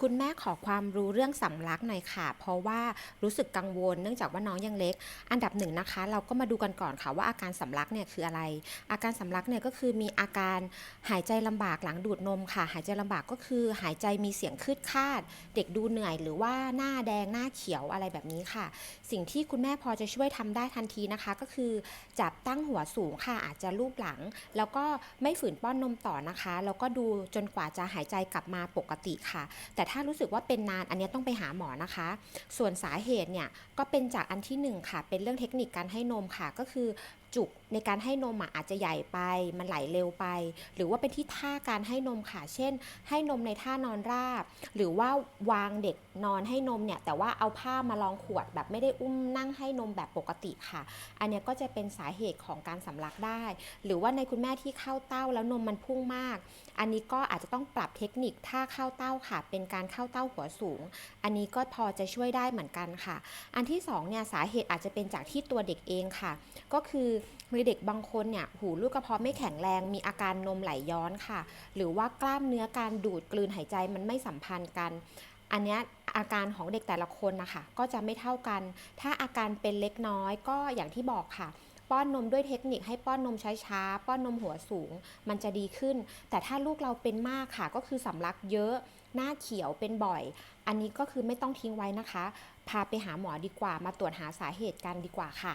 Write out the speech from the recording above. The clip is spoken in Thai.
คุณแม่ขอความรู้เรื่องสำลักหน่อยค่ะ เพราะว่ารู้สึกกังวล เนื่องจากว่าน้องยังเล็ก อันดับหนึ่งนะคะ เราก็มาดูกันก่อนค่ะว่าอาการสำลักเนี่ยคืออะไร อาการสำลักเนี่ยก็คือมีอาการหายใจลำบากหลังดูดนมค่ะ หายใจลำบากก็คือหายใจมีเสียงคืดคาด เด็กดูเหนื่อย หรือว่าหน้าแดงหน้าเขียวอะไรแบบนี้ค่ะ สิ่งที่คุณแม่พอจะช่วยทำได้ทันทีนะคะ ก็คือจับตั้งหัวสูงค่ะอาจจะลูบหลัง แล้วก็ไม่ฝืนป้อนนมต่อนะคะ แล้วก็ดูจนกว่าจะหายใจกลับมาปกติค่ะ แต่ถ้ารู้สึกว่าเป็นนานอันนี้ต้องไปหาหมอนะคะ ส่วนสาเหตุเนี่ยก็เป็นจากอันที่หนึ่งค่ะเป็นเรื่องเทคนิคการให้นมค่ะก็คือจุกในการให้นมอะอาจจะใหญ่ไป มันไหลเร็วไป หรือว่าเป็นที่ท่าการให้นมค่ะ เช่น ให้นมในท่านอนราบ หรือว่าวางเด็กนอนให้นมเนี่ย แต่ว่าเอาผ้ามารองขวดแบบไม่ได้อุ้มนั่งให้นมแบบปกติค่ะ อันนี้ก็จะเป็นสาเหตุของการสำลักได้ หรือว่าในคุณแม่ที่เข้าเต้าแล้วนมมันพุ่งมาก อันนี้ก็อาจจะต้องปรับเทคนิคท่าเข้าเต้าค่ะ เป็นการเข้าเต้าหัวสูง อันนี้ก็พอจะช่วยได้เหมือนกันค่ะ อันที่สองเนี่ยสาเหตุอาจจะเป็นจากที่ตัวเด็กเองค่ะ ก็คือมีเด็กบางคนเนี่ยหูลูกกระเพาะไม่แข็งแรงมีอาการนมไหลย้อนค่ะ หรือว่ากล้ามเนื้อการดูดกลืนหายใจมันไม่สัมพันธ์กัน อันนี้อาการของเด็กแต่ละคนนะคะก็จะไม่เท่ากัน ถ้าอาการเป็นเล็กน้อยก็อย่างที่บอกค่ะ ป้อนนมด้วยเทคนิคให้ป้อนนมช้าๆป้อนนมหัวสูง มันจะดีขึ้น แต่ถ้าลูกเราเป็นมากค่ะ ก็คือสำลักเยอะหน้าเขียวเป็นบ่อย อันนี้ก็คือไม่ต้องทิ้งไว้นะคะ พาไปหาหมอดีกว่ามาตรวจหาสาเหตุกันดีกว่าค่ะ